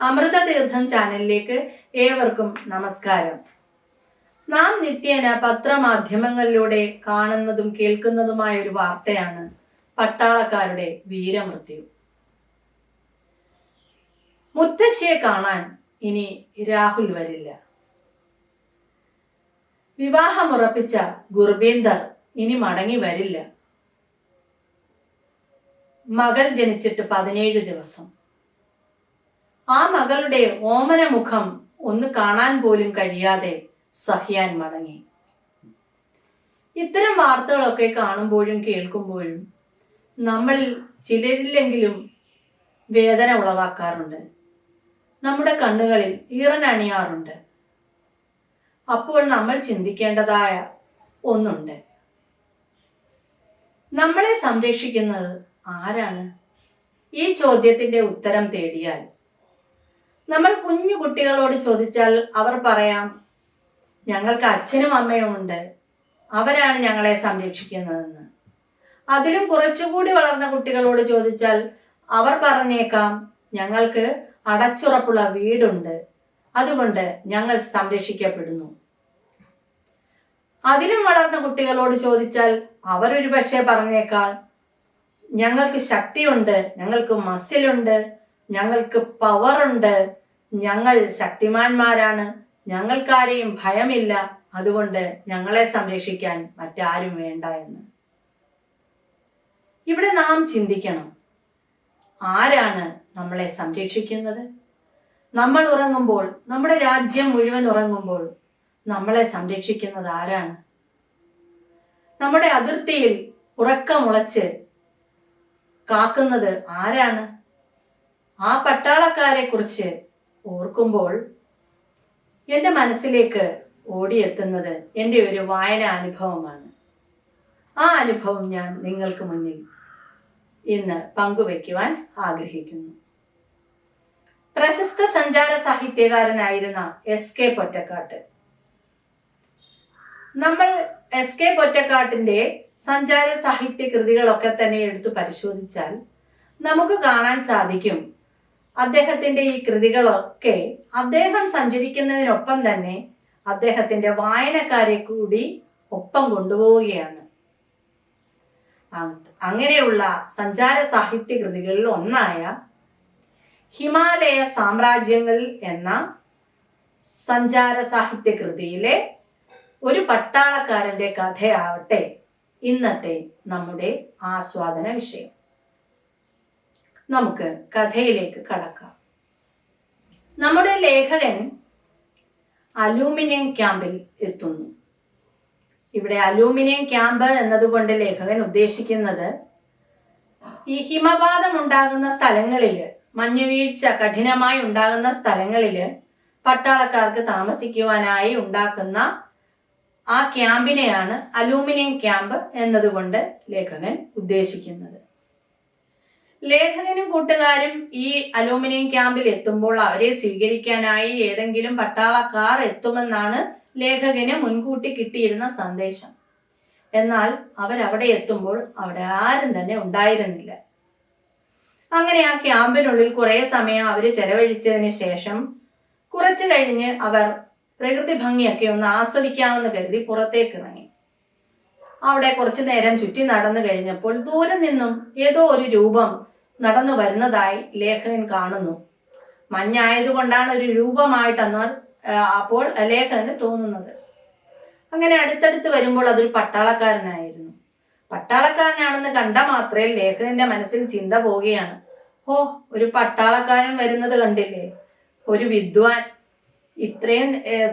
അമൃതതീർത്ഥം ചാനലിലേക്ക് ഏവർക്കും നമസ്കാരം. നാം നിത്യേന പത്രമാധ്യമങ്ങളിലൂടെ കാണുന്നതും കേൾക്കുന്നതുമായ ഒരു വാർത്തയാണ് പട്ടാളക്കാരുടെ വീരമൃത്യു. മുത്തശ്ശിയെ കാണാൻ ഇനി രാഹുൽ വരില്ല. വിവാഹമുറപ്പിച്ച ഗുർബീന്ദർ ഇനി മടങ്ങി വരില്ല. മകൾ ജനിച്ചിട്ട് പതിനേഴ് ദിവസം. ആ മകളുടെ ഓമന മുഖം ഒന്ന് കാണാൻ പോലും കഴിയാതെ സഹ്യാൻ മടങ്ങി. ഇത്തരം വാർത്തകളൊക്കെ കാണുമ്പോഴും കേൾക്കുമ്പോഴും നമ്മൾ ചിലരില്ലെങ്കിലും വേദന ഉളവാക്കാറുണ്ട്. നമ്മുടെ കണ്ണുകളിൽ ഈറനണിയാറുണ്ട് അപ്പോൾ നമ്മൾ ചിന്തിക്കേണ്ടതായ ഒന്നുണ്ട്. നമ്മളെ സംരക്ഷിക്കുന്നത് ആരാണ്? ഈ ചോദ്യത്തിന്റെ ഉത്തരം തേടിയാൽ നമ്മൾ കുഞ്ഞു കുട്ടികളോട് ചോദിച്ചാൽ അവർ പറയാം ഞങ്ങൾക്ക് അച്ഛനും അമ്മയും ഉണ്ട്. അവരാണ് ഞങ്ങളെ സംരക്ഷിക്കുന്നതെന്ന്. അതിലും കുറച്ചുകൂടി വളർന്ന കുട്ടികളോട് ചോദിച്ചാൽ അവർ പറഞ്ഞേക്കാം ഞങ്ങൾക്ക് അടച്ചുറപ്പുള്ള വീടുണ്ട്. അതുകൊണ്ട് ഞങ്ങൾ സംരക്ഷിക്കപ്പെടുന്നു. അതിലും വളർന്ന കുട്ടികളോട് ചോദിച്ചാൽ അവരൊരു പക്ഷേ പറഞ്ഞേക്കാൾ ഞങ്ങൾക്ക് ശക്തിയുണ്ട് ഞങ്ങൾക്ക് മസിലുണ്ട് ഞങ്ങൾക്ക് പവറുണ്ട് ഞങ്ങൾ ശക്തിമാന്മാരാണ്. ഞങ്ങൾക്കാരെയും ഭയമില്ല. അതുകൊണ്ട് ഞങ്ങളെ സംരക്ഷിക്കാൻ മറ്റാരും വേണ്ട എന്ന്. ഇവിടെ നാം ചിന്തിക്കണം. ആരാണ് നമ്മളെ സംരക്ഷിക്കുന്നത്? നമ്മൾ ഉറങ്ങുമ്പോൾ നമ്മുടെ രാജ്യം മുഴുവൻ ഉറങ്ങുമ്പോൾ നമ്മളെ സംരക്ഷിക്കുന്നത് ആരാണ്? നമ്മുടെ അതിർത്തിയിൽ ഉറക്കമുളച്ച് കാക്കുന്നത് ആരാണ്? ആ പട്ടാളക്കാരെ കുറിച്ച് ഓർക്കുമ്പോൾ എന്റെ മനസ്സിലേക്ക് ഓടിയെത്തുന്നത് എന്റെ ഒരു വായന അനുഭവമാണ്. ആ അനുഭവം ഞാൻ നിങ്ങൾക്ക് മുന്നിൽ ഇന്ന് പങ്കുവയ്ക്കുവാൻ ആഗ്രഹിക്കുന്നു. പ്രശസ്ത സഞ്ചാര സാഹിത്യകാരനായിരുന്ന എസ് കെ പൊറ്റക്കാട്ട്. നമ്മൾ എസ് കെ പൊറ്റക്കാട്ടിന്റെ സഞ്ചാര സാഹിത്യ കൃതികളൊക്കെ തന്നെ എടുത്തു പരിശോധിച്ചാൽ നമുക്ക് കാണാൻ സാധിക്കും അദ്ദേഹത്തിന്റെ ഈ കൃതികളൊക്കെ അദ്ദേഹം സഞ്ചരിക്കുന്നതിനൊപ്പം തന്നെ അദ്ദേഹത്തിന്റെ വായനക്കാരെ കൂടി ഒപ്പം കൊണ്ടുപോവുകയാണ്. അങ്ങനെയുള്ള സഞ്ചാര സാഹിത്യ കൃതികളിൽ ഒന്നായ ഹിമാലയ സാമ്രാജ്യങ്ങൾ എന്ന സഞ്ചാര സാഹിത്യ കൃതിയിലെ ഒരു പട്ടാളക്കാരന്റെ കഥയാവട്ടെ ഇന്നത്തെ നമ്മുടെ ആസ്വാദന വിഷയം. നമുക്ക് കഥയിലേക്ക് കടക്കാം. നമ്മുടെ ലേഖകൻ അലൂമിനിയം ക്യാമ്പിൽ എത്തുന്നു. ഇവിടെ അലൂമിനിയം ക്യാമ്പ് എന്നതുകൊണ്ട് ലേഖകൻ ഉദ്ദേശിക്കുന്നത് ഈ ഹിമപാതം ഉണ്ടാകുന്ന സ്ഥലങ്ങളിൽ മഞ്ഞുവീഴ്ച കഠിനമായി ഉണ്ടാകുന്ന സ്ഥലങ്ങളിൽ പട്ടാളക്കാർക്ക് താമസിക്കുവാനായി ഉണ്ടാക്കുന്ന ആ ക്യാമ്പിനെയാണ് അലൂമിനിയം ക്യാമ്പ് എന്നതുകൊണ്ട് ലേഖകൻ ഉദ്ദേശിക്കുന്നത്. ലേഖകനും കൂട്ടുകാരും ഈ അലൂമിനിയം ക്യാമ്പിൽ എത്തുമ്പോൾ അവരെ സ്വീകരിക്കാനായി ഏതെങ്കിലും പട്ടാളക്കാർ എത്തുമെന്നാണ് ലേഖകന് മുൻകൂട്ടി കിട്ടിയിരുന്ന സന്ദേശം. എന്നാൽ അവരവിടെ എത്തുമ്പോൾ അവിടെ ആരും തന്നെ ഉണ്ടായിരുന്നില്ല. അങ്ങനെ ആ ക്യാമ്പിനുള്ളിൽ കുറേ സമയം അവർ ചെലവഴിച്ചതിന് ശേഷം കുറച്ചു കഴിഞ്ഞ് അവർ പ്രകൃതി ഭംഗിയൊക്കെ ഒന്ന് ആസ്വദിക്കാമെന്ന് കരുതി പുറത്തേക്ക് ഇറങ്ങി അവിടെ കുറച്ചു നേരം ചുറ്റി നടന്നു കഴിഞ്ഞപ്പോൾ ദൂരെ നിന്നും ഏതോ ഒരു രൂപം നടന്നു വരുന്നതായി ലേഖകൻ കാണുന്നു. മഞ്ഞായതുകൊണ്ടാണ് ഒരു രൂപമായിട്ടെന്ന് അപ്പോൾ ലേഖകന് തോന്നുന്നത്. അങ്ങനെ അടുത്തടുത്ത് വരുമ്പോൾ അതൊരു പട്ടാളക്കാരനായിരുന്നു. പട്ടാളക്കാരനാണെന്ന് കണ്ട മാത്രമേ ലേഖകന്റെ മനസ്സിൽ ചിന്ത പോവുകയാണ്. ഓ ഒരു പട്ടാളക്കാരൻ വരുന്നത് കണ്ടില്ലേ? ഒരു വിദ്വാൻ. ഇത്രയും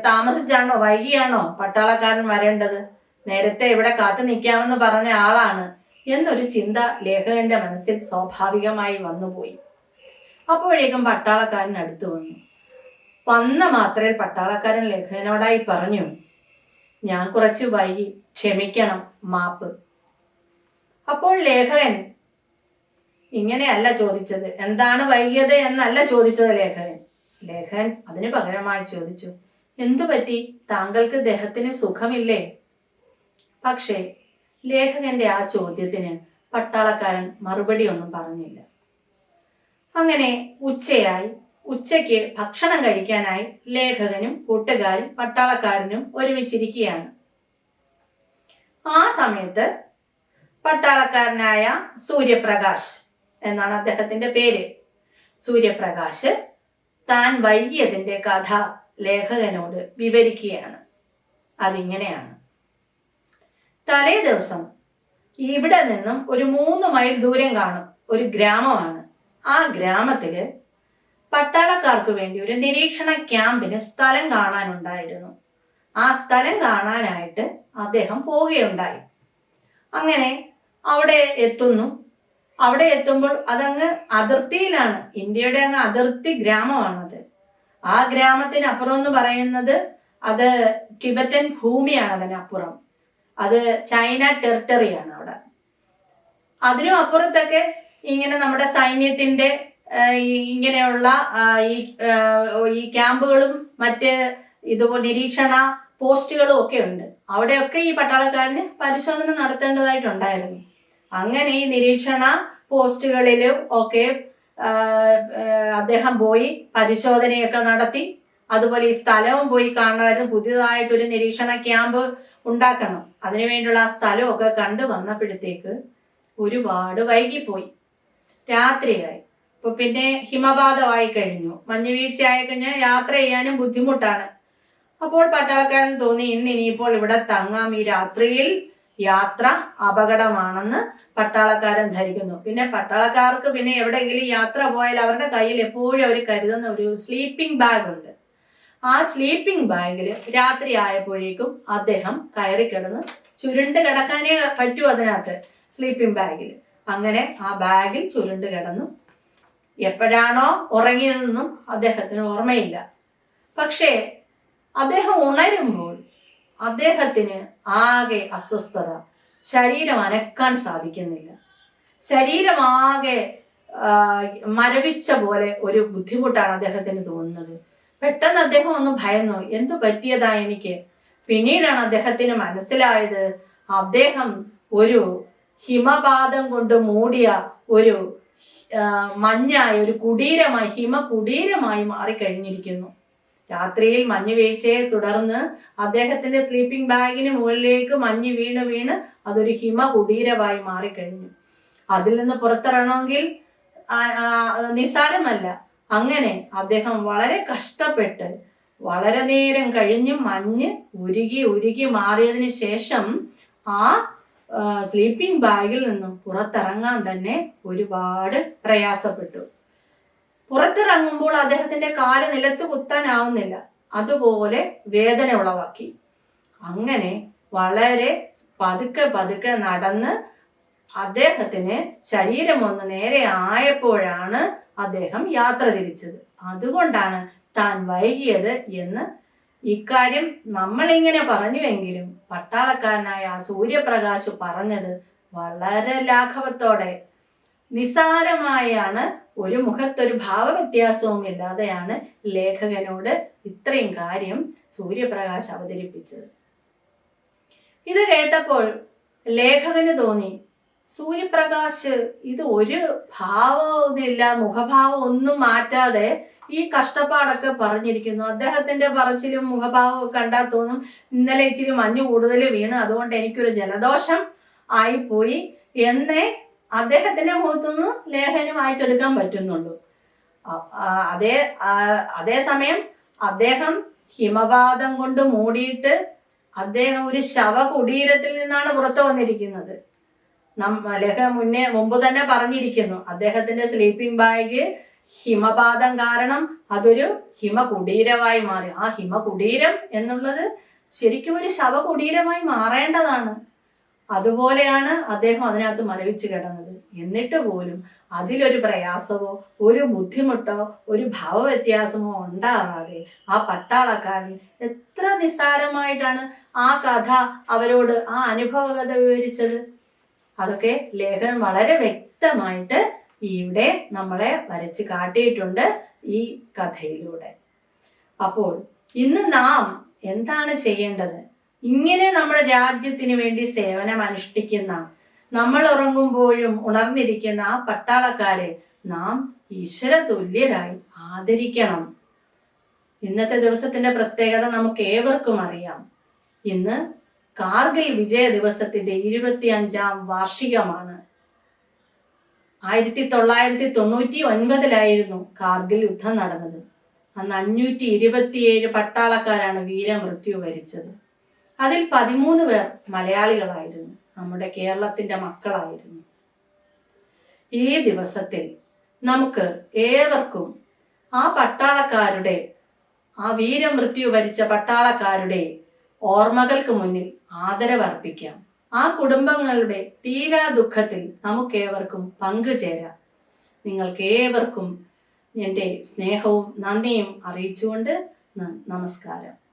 താമസിച്ചാണോ? വൈകിയാണോ പട്ടാളക്കാരൻ വരേണ്ടത്? നേരത്തെ ഇവിടെ കാത്തു നിൽക്കാമെന്ന് പറഞ്ഞ ആളാണ് എന്നൊരു ചിന്ത ലേഖകന്റെ മനസ്സിൽ സ്വാഭാവികമായി വന്നുപോയി. അപ്പോഴേക്കും പട്ടാളക്കാരൻ അടുത്തു വന്നു. വന്ന മാത്രയിൽ പട്ടാളക്കാരൻ ലേഖകനോടായി പറഞ്ഞു ഞാൻ കുറച്ച് വൈകി ക്ഷമിക്കണം മാപ്പ്. അപ്പോൾ ലേഖകൻ ഇങ്ങനെയല്ല ചോദിച്ചത് എന്താണ് വൈകിയത് എന്നല്ല ചോദിച്ചത് ലേഖകൻ. ലേഖകൻ അതിനു പകരമായി ചോദിച്ചു എന്തു പറ്റി താങ്കൾക്ക് ദേഹത്തിന് സുഖമില്ലേ? പക്ഷേ ലേഖകന്റെ ആ ചോദ്യത്തിന് പട്ടാളക്കാരൻ മറുപടി ഒന്നും പറഞ്ഞില്ല. അങ്ങനെ ഉച്ചയായി. ഉച്ചയ്ക്ക് ഭക്ഷണം കഴിക്കാനായി ലേഖകനും കൂട്ടുകാരും പട്ടാളക്കാരനും ഒരുമിച്ചിരിക്കുകയാണ്. ആ സമയത്ത് പട്ടാളക്കാരനായ സൂര്യപ്രകാശ് എന്നാണ് അദ്ദേഹത്തിന്റെ പേര്. സൂര്യപ്രകാശ് താൻ വൈകിയതിന്റെ കഥ ലേഖകനോട് വിവരിക്കുകയാണ്. അതിങ്ങനെയാണ്. തലേ ദിവസം ഇവിടെ നിന്നും ഒരു മൂന്ന് മൈൽ ദൂരം കാണും ഒരു ഗ്രാമമാണ്. ആ ഗ്രാമത്തിൽ പട്ടാളക്കാർക്ക് വേണ്ടി ഒരു നിരീക്ഷണ ക്യാമ്പിന് സ്ഥലം കാണാനുണ്ടായിരുന്നു. ആ സ്ഥലം കാണാനായിട്ട് അദ്ദേഹം പോവുകയുണ്ടായി. അങ്ങനെ അവിടെ എത്തുന്നു. അവിടെ എത്തുമ്പോൾ അതങ്ങ് അതിർത്തിയിലാണ്. ഇന്ത്യയുടെ അങ്ങ് അതിർത്തി ഗ്രാമമാണത്. ആ ഗ്രാമത്തിനപ്പുറം എന്ന് പറയുന്നത് അത് ടിബറ്റൻ ഭൂമിയാണ് അതിനപ്പുറം. അത് ചൈന ടെറിട്ടറിയാണ് അവിടെ. അതിനും അപ്പുറത്തൊക്കെ ഇങ്ങനെ നമ്മുടെ സൈന്യത്തിന്റെ ഇങ്ങനെയുള്ള ഈ ഈ ക്യാമ്പുകളും മറ്റ് ഇതുപോലെ നിരീക്ഷണ പോസ്റ്റുകളും ഒക്കെ ഉണ്ട്. അവിടെയൊക്കെ ഈ പട്ടാളക്കാരന് പരിശോധന നടത്തേണ്ടതായിട്ടുണ്ടായിരുന്നു. അങ്ങനെ ഈ നിരീക്ഷണ പോസ്റ്റുകളിലും ഒക്കെ അദ്ദേഹം പോയി പരിശോധനയൊക്കെ നടത്തി. അതുപോലെ ഈ സ്ഥലവും പോയി കാണണമായിരുന്നു. പുതിയതായിട്ടൊരു നിരീക്ഷണ ക്യാമ്പ് ഉണ്ടാക്കണം. അതിനുവേണ്ടിയുള്ള ആ സ്ഥലമൊക്കെ കണ്ടു വന്നപ്പോഴത്തേക്ക് ഒരുപാട് വൈകിപ്പോയി. രാത്രിയായി. ഇപ്പൊ പിന്നെ ഹിമപാതമായി കഴിഞ്ഞു. മഞ്ഞ് വീഴ്ചയായി കഴിഞ്ഞാൽ യാത്ര ചെയ്യാനും ബുദ്ധിമുട്ടാണ്. അപ്പോൾ പട്ടാളക്കാരൻ തോന്നി ഇന്ന് ഇനിയിപ്പോൾ ഇവിടെ തങ്ങാം. ഈ രാത്രിയിൽ യാത്ര അപകടമാണെന്ന് പട്ടാളക്കാരൻ ധരിക്കുന്നു. പിന്നെ പട്ടാളക്കാർക്ക് പിന്നെ എവിടെയെങ്കിലും യാത്ര പോയാൽ അവരുടെ കയ്യിൽ എപ്പോഴും അവർ കരുതുന്ന ഒരു സ്ലീപ്പിംഗ് ബാഗ് ഉണ്ട്. ആ സ്ലീപ്പിംഗ് ബാഗിൽ രാത്രി ആയപ്പോഴേക്കും അദ്ദേഹം കയറി കിടന്ന് ചുരുണ്ട് കിടക്കാനേ പറ്റൂ അതിനകത്ത് സ്ലീപ്പിംഗ് ബാഗിൽ അങ്ങനെ ആ ബാഗിൽ ചുരുണ്ട് കിടന്നു. എപ്പോഴാണോ ഉറങ്ങിയതെന്നും അദ്ദേഹത്തിന് ഓർമ്മയില്ല. പക്ഷേ അദ്ദേഹം ഉണരുമ്പോൾ അദ്ദേഹത്തിന് ആകെ അസ്വസ്ഥത. ശരീരം അനക്കാൻ സാധിക്കുന്നില്ല. ശരീരമാകെ മരവിച്ച പോലെ ഒരു ബുദ്ധിമുട്ടാണ് അദ്ദേഹത്തിന് തോന്നുന്നത്. പെട്ടെന്ന് അദ്ദേഹം ഒന്ന് ഭയന്നു. എന്തു പറ്റിയതാ എനിക്ക്? പിന്നീടാണ് അദ്ദേഹത്തിന് മനസ്സിലായത് അദ്ദേഹം ഒരു ഹിമപാതം കൊണ്ട് മൂടിയ ഒരു മഞ്ഞായി ഒരു കുടീരമായി ഹിമ കുടീരമായി മാറിക്കഴിഞ്ഞിരിക്കുന്നു. രാത്രിയിൽ മഞ്ഞ് വീഴ്ചയെ തുടർന്ന് അദ്ദേഹത്തിന്റെ സ്ലീപ്പിംഗ് ബാഗിന് മുകളിലേക്ക് മഞ്ഞ് വീണ് വീണ് അതൊരു ഹിമ കുടീരമായി മാറിക്കഴിഞ്ഞു. അതിൽ നിന്ന് പുറത്തിറങ്ങണമെങ്കിൽ നിസ്സാരമല്ല. അങ്ങനെ അദ്ദേഹം വളരെ കഷ്ടപ്പെട്ട് വളരെ നേരം കഴിഞ്ഞ് മഞ്ഞ് ഉരുകി ഉരുകി മാറിയതിന് ശേഷം ആ സ്ലീപ്പിംഗ് ബാഗിൽ നിന്നും പുറത്തിറങ്ങാൻ തന്നെ ഒരുപാട് പ്രയാസപ്പെട്ടു. പുറത്തിറങ്ങുമ്പോൾ അദ്ദേഹത്തിന്റെ കാൽ നിലത്ത് കുത്താനാവുന്നില്ല. അതുപോലെ വേദന ഉളവാക്കി. അങ്ങനെ വളരെ പതുക്കെ പതുക്കെ നടന്ന് അദ്ദേഹത്തിന് ശരീരം ഒന്ന് നേരെ ആയപ്പോഴാണ് അദ്ദേഹം യാത്ര തിരിച്ചത്. അതുകൊണ്ടാണ് താൻ വൈകിയത് എന്ന് ഇക്കാര്യം നമ്മളിങ്ങനെ പറഞ്ഞുവെങ്കിലും പട്ടാളക്കാരനായ ആ സൂര്യപ്രകാശ് പറഞ്ഞത് വളരെ ലാഘവത്തോടെ. നിസാരമായാണ് ഒരു മുഖത്തൊരു ഭാവവ്യത്യാസവും ഇല്ലാതെയാണ് ലേഖകനോട് ഇത്രയും കാര്യം സൂര്യപ്രകാശ് അവതരിപ്പിച്ചത്. ഇത് കേട്ടപ്പോൾ ലേഖകന് തോന്നി സൂര്യപ്രകാശ് ഇത് ഒരു ഭാവമൊന്നുമില്ല മുഖഭാവം ഒന്നും മാറ്റാതെ ഈ കഷ്ടപ്പാടൊക്കെ പറഞ്ഞിരിക്കുന്നു. അദ്ദേഹത്തിന്റെ പറച്ചിലും മുഖഭാവവും കണ്ടാൽ തോന്നും ഇന്നലെ ഇച്ചിരി മഞ്ഞ് കൂടുതൽ വീണ് അതുകൊണ്ട് എനിക്കൊരു ജലദോഷം ആയിപ്പോയി എന്നേ അദ്ദേഹത്തിന്റെ മുഖത്തുനിന്ന് ലേഖനം വായിച്ചെടുക്കാൻ പറ്റുന്നുള്ളൂ. അതേ അതേസമയം അദ്ദേഹം ഹിമപാതം കൊണ്ട് മൂടിയിട്ട് അദ്ദേഹം ഒരു ശവകുടീരത്തിൽ നിന്നാണ് പുറത്തു വന്നിരിക്കുന്നത്. ലേഖ മുന്നേ മുമ്പ് തന്നെ പറഞ്ഞിരിക്കുന്നു. അദ്ദേഹത്തിന്റെ സ്ലീപ്പിംഗ് ബാഗ് ഹിമപാതം കാരണം അതൊരു ഹിമകുടീരമായി മാറി. ആ ഹിമകുടീരം എന്നുള്ളത് ശരിക്കും ഒരു ശവകുടീരമായി മാറേണ്ടതാണ്. അതുപോലെയാണ് അദ്ദേഹം അതിനകത്ത് മരവിച്ച് കിടന്നത്. എന്നിട്ട് പോലും അതിലൊരു പ്രയാസമോ ഒരു ബുദ്ധിമുട്ടോ ഒരു ഭാവവ്യത്യാസമോ ഉണ്ടാകാതെ ആ പട്ടാളക്കാരൻ എത്ര നിസ്സാരമായിട്ടാണ് ആ കഥ അവരോട് ആ അനുഭവ കഥ വിവരിച്ചത്. അതൊക്കെ ലേഖനം വളരെ വ്യക്തമായിട്ട് ഇവിടെ നമ്മളെ വരച്ച് കാട്ടിയിട്ടുണ്ട് ഈ കഥയിലൂടെ. അപ്പോൾ ഇന്ന് നാം എന്താണ് ചെയ്യേണ്ടത്? ഇങ്ങനെ നമ്മുടെ രാജ്യത്തിന് വേണ്ടി സേവനം അനുഷ്ഠിക്കുന്ന നമ്മൾ ഉറങ്ങുമ്പോഴും ഉണർന്നിരിക്കുന്ന ആ പട്ടാളക്കാരെ നാം ഈശ്വര തുല്യരായി ആദരിക്കണം. ഇന്നത്തെ ദിവസത്തിന്റെ പ്രത്യേകത നമുക്ക് ഏവർക്കും അറിയാം. ഇന്ന് കാർഗിൽ വിജയ ദിവസത്തിന്റെ ഇരുപത്തി അഞ്ചാം വാർഷികമാണ്. ആയിരത്തി തൊള്ളായിരത്തി തൊണ്ണൂറ്റി ഒൻപതിലായിരുന്നു കാർഗിൽ യുദ്ധം നടന്നത്. അന്ന് അഞ്ഞൂറ്റി ഇരുപത്തിയേഴ് പട്ടാളക്കാരാണ് വീരമൃത്യു വരിച്ചത്. അതിൽ പതിമൂന്ന് പേർ മലയാളികളായിരുന്നു. നമ്മുടെ കേരളത്തിന്റെ മക്കളായിരുന്നു. ഈ ദിവസത്തിൽ നമുക്ക് ഏവർക്കും ആ പട്ടാളക്കാരുടെ ആ വീരമൃത്യു വരിച്ച പട്ടാളക്കാരുടെ ഓർമ്മകൾക്ക് മുന്നിൽ ആദരവർപ്പിക്കാം. ആ കുടുംബങ്ങളുടെ തീരാ ദുഃഖത്തിൽ നമുക്കേവർക്കും പങ്കുചേരാം. നിങ്ങൾക്കേവർക്കും എന്റെ സ്നേഹവും നന്ദിയും അറിയിച്ചുകൊണ്ട് നമസ്കാരം.